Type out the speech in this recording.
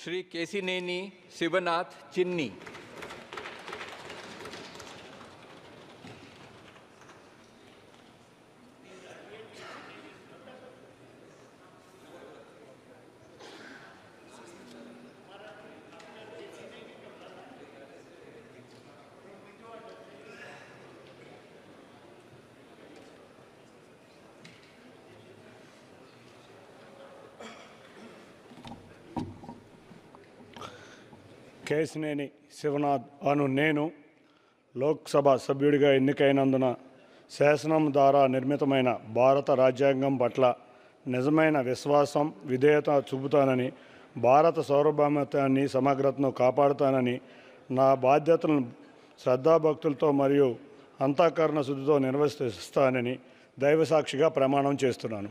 श्री केसी नेनी शिवनाथ चिन्नी। కేసినేని శివనాథ్ అను నేను లోక్సభ సభ్యుడిగా ఎన్నికైనందున శాసనం ద్వారా నిర్మితమైన భారత రాజ్యాంగం పట్ల నిజమైన విశ్వాసం విధేయత చూపుతానని భారత సార్వభౌమత్వాన్ని సమగ్రతను కాపాడుతానని నా బాధ్యతలను శ్రద్ధాభక్తులతో మరియు అంతఃకరణ శుద్ధితో నిర్వర్తిస్తానని దైవసాక్షిగా ప్రమాణం చేస్తున్నాను.